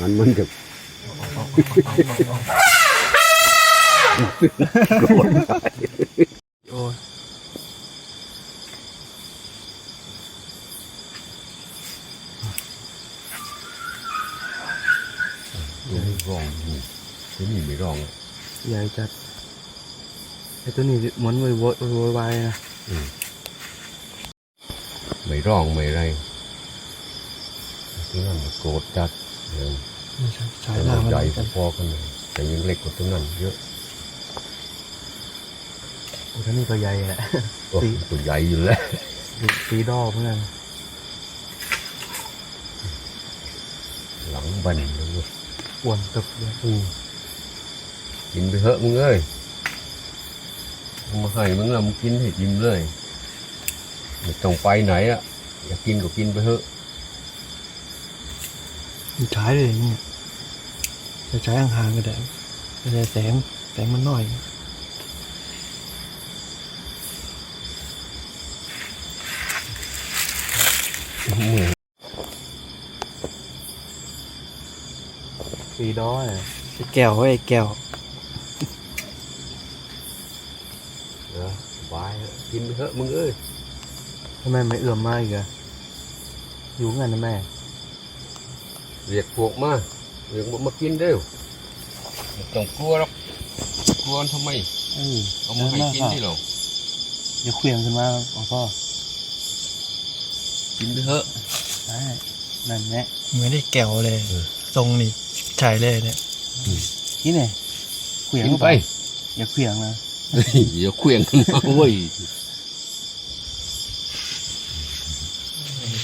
มันมันจะโกรธโอ้ยไม่ร้องนี่ที่นี่ไม่ร้องอะใหญ่จัดไอ้ตัวนี้เหมือนโวยวายโวยวายนะไม่ร้องไม่ไรที่นั่นโกรธจัด เดี๋ยวไม่ใช่ใช้แต่ลามันมันใหญ่กันพอๆกันเลยแต่ยังเล็กกว่าตัวนั้นเยอะโอ้ตัวนี้ก็ใหญ่แหละโอ้ตัวใหญ่อยู่แล้วสีดอกเหมือนกันหลังบันเลยเว้ยอ้วนตึบเลยอืมกินไปเถอะมึงเอ้ยเอามาให้มึงละมึงกินให้อิ่มเลยไม่ต้องไปไหนอะอยากกินก็กินไปเถอะ ใช้เลยเนี่ยจะใช้ห่างๆก็ได้ไม่ได้แสงแสงมันน้อยมึงสีดอยไอ้แก้วไอ้แก้วเออสบายเถอะกินไปเถอะมึงเอ้ยทำไมไม่เอื่อมมาอีกอะอยู่งั้นนะแม่ เรียกพวกมาเรียกพวกมากินเร็วไม่ต้องกลัวหรอกกลัวทำไมอือเอามาให้กินที่เราเดี๋ยวเคลียงขึ้นมาอ๋อพ่อกินไปเถอะใช่นั่นแหละเหมือนได้แก้วเลยเออทรงนี่ใช่เลยเนี่ยนี่เนี่ยเคลียงกินไป อย่าเคลียงนะเฮ้ยอย่าเคลื่องกันมาเว้ย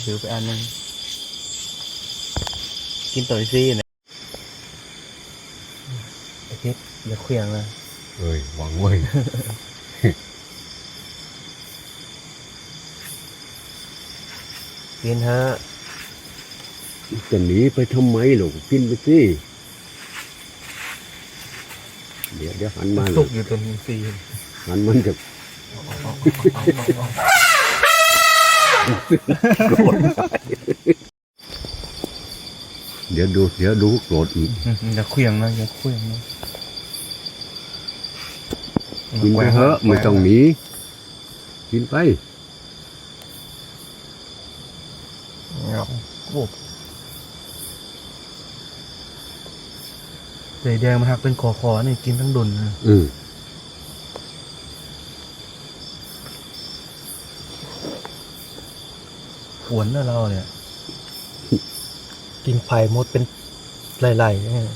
ถือไปอันหนึง กินต่อยซี่เนี่ยไอ้เพชรอย่าเคลียงนะเฮ้ยหวังเว้ยกินเถอะจะหนีไปทำไมหรอกกินไปสิเดี๋ยวเดี๋ยวหันมาหน่สุอยกอยู่ตรงซี่หันมันจะโกรธ เดี๋ยวดู เดี๋ยวดูโกรธอีกอย่าเคลียงนะอย่าเคลียงนะกินไปเถอะไม่ต้องหนีกินไปใส่แดงมันหักเป็นคอคอๆนี่กินทั้งดุนนะอืมหวนนะเราเนี่ย กินไผ่มดเป็นไหลๆเนี่ย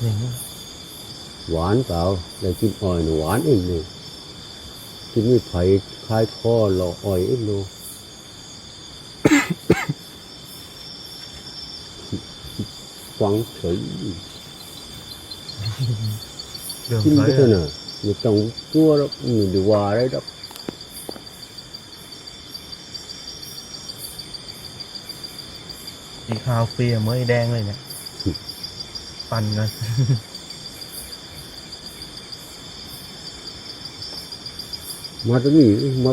อย่างนี้หวานเปล่าได้กินอ่อยหนูหวานเองเลยกินไม่ไผ่คลายคอหล่ออ่อยเองดูฟังเฉยเดิมกินไปไปเถอะนะไม่ต้องกลัวหรอกไม่ได้ว่าอะ ไรหรอกสีขาวเฟียเมื่อยแดงเลยเนี่ยปั่นกันมาตรงนี้มา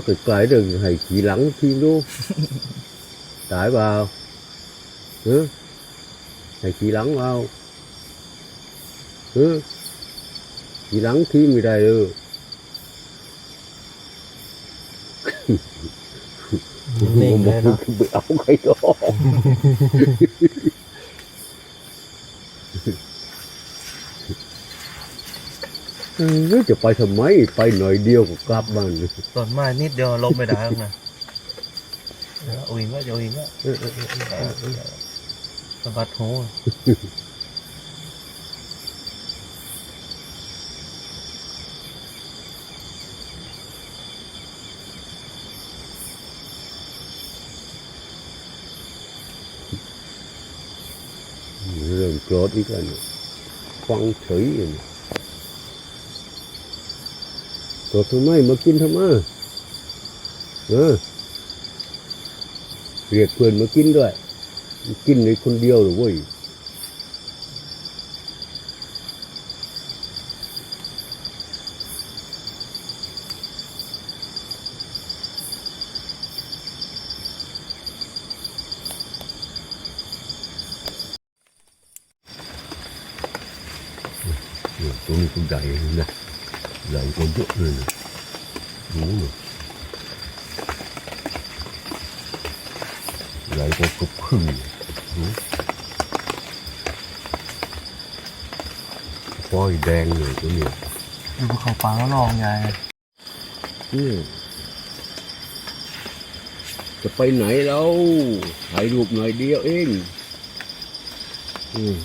ทีมดูตายเปล่าเออให้ขี่หลังเปล่าเออขี่หลังทีมไม่ได้เออนิ่งเลยเนาะไปเอาใครก็เออจะไปทำไม ไปหน่อยเดียวก็กลับบ้านต้นไม้นิดเดียวลบไม่ได้หรอกนะเดี๋ยวเอาอีกแล้วเอาอีกแล้วเออเออเออเออเออสะบัดหู เริ่มโกรธอีกแล้วเนี่ยฟังเฉยอย่างนี้โกรธทำไมมากินทำไมเออเรียกเพื่อนมากินด้วย กินในคนเดียวหรือเว้ย เนี่ยตัวนี้ตัวใหญ่นะใหญ่กว่าเยอะเลยนะดูนะใหญ่กว่าเกับครึ่งดูปอยแดงเลยตัวเนี้ยอยู่ภูเขาปลาก็ลองยายอืมจะไปไหนแล้วถ่ายรูปหน่อยเดียวเองอืม